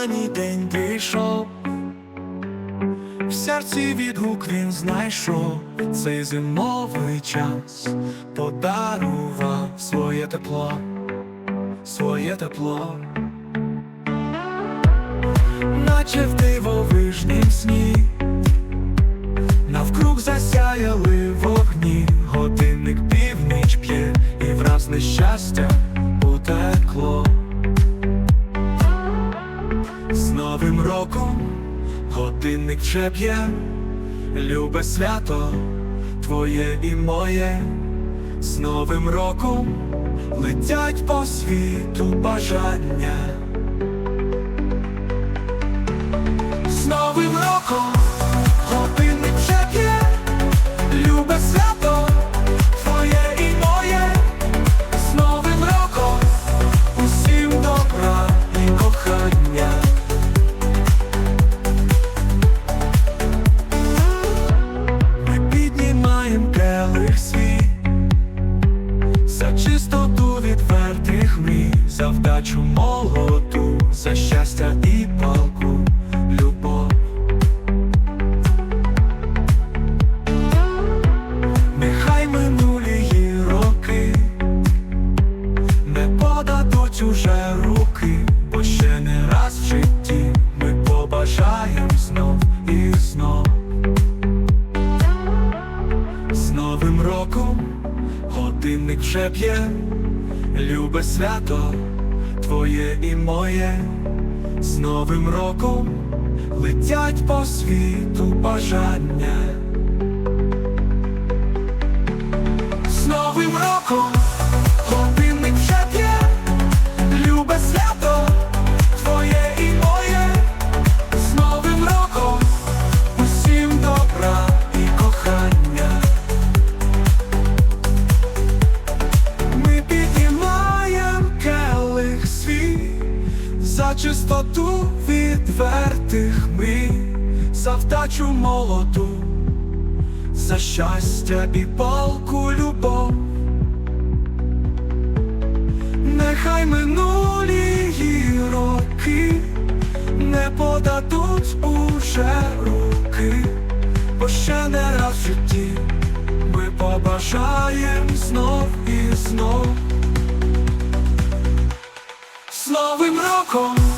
останній день прийшов, в серці відгук він знайшов. Цей зимовий час, подарував своє тепло, своє тепло, наче в дивовижнім сні, навкруг засяяли вогні, годинник північ п'є, і враз нещастя утекло. Новим роком годинник вже б'є, любе свято, твоє і моє, з Новим роком летять по світу бажання. За вдачу молоду, за щастя і палку любов. Нехай минулі роки Не подадуть уже руки, бо ще не раз в житті ми побажаєм знов і знов. З Новим роком годинник вже б'є, любе свято, твоє і моє, з Новим роком летять по світу бажання. За чистоту відвертих мрій, за вдачу молоду, за щастя і палку любов. Нехай минулі роки не подадуть уже руки, бо ще не раз в житті ми побажаєм знов і знов. З Новим роком